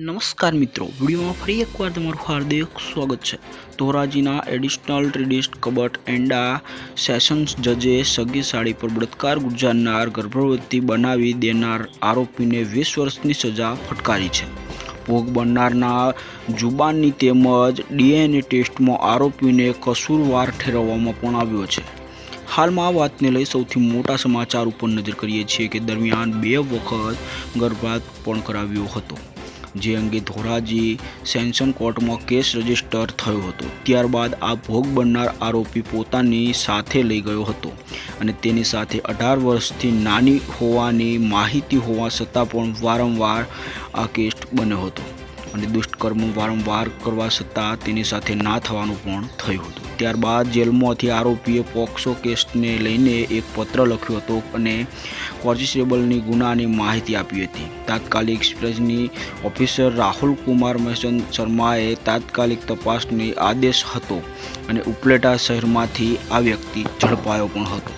નમસ્કાર મિત્રો, વિડીયોમાં ફરી એકવાર તમારું હાર્દિક સ્વાગત છે. ધોરાજીના એડિશનલ ટ્રેડિસ્ટ કબટ એન્ડા સેશન્સ જજે સગી સાડી પર બળાત્કાર ગુજારનાર ગર્ભવતી બનાવી દેનાર આરોપીને વીસ વર્ષની સજા ફટકારી છે. ભોગ બનનારના જુબાનની તેમજ ડીએનએ ટેસ્ટમાં આરોપીને કસૂરવાર ઠેરવવામાં પણ આવ્યો છે. હાલમાં આ વાતને લઈ સૌથી મોટા સમાચાર ઉપર નજર કરીએ છીએ કે દરમિયાન બે વખત ગર્ભપાત પણ કરાવ્યો હતો. જે અંગે ધોરાજી સેન્શન કોર્ટમાં કેસ રજિસ્ટર થયો હતો. ત્યારબાદ આ ભોગ બનનાર આરોપી પોતાની સાથે લઈ ગયો હતો અને તેની સાથે અઢાર વર્ષથી નાની હોવાની માહિતી હોવા છતાં પણ વારંવાર આ કેસ બન્યો હતો. અને દુષ્કર્મ વારંવાર કરવા છતાં તેની સાથે ના થવાનું પણ થયું હતું. ત્યારબાદ જેલમાંથી આરોપીએ પોક્સો કેસને લઈને એક પત્ર લખ્યો હતો અને કોન્સ્ટેબલની ગુનાની માહિતી આપી હતી. તાત્કાલિક એક્સપ્રેસની ઓફિસર રાહુલ કુમાર મહેસન શર્માએ તાત્કાલિક તપાસની આદેશ હતો અને ઉપલેટા શહેરમાંથી આ વ્યક્તિ ઝડપાયો પણ હતો.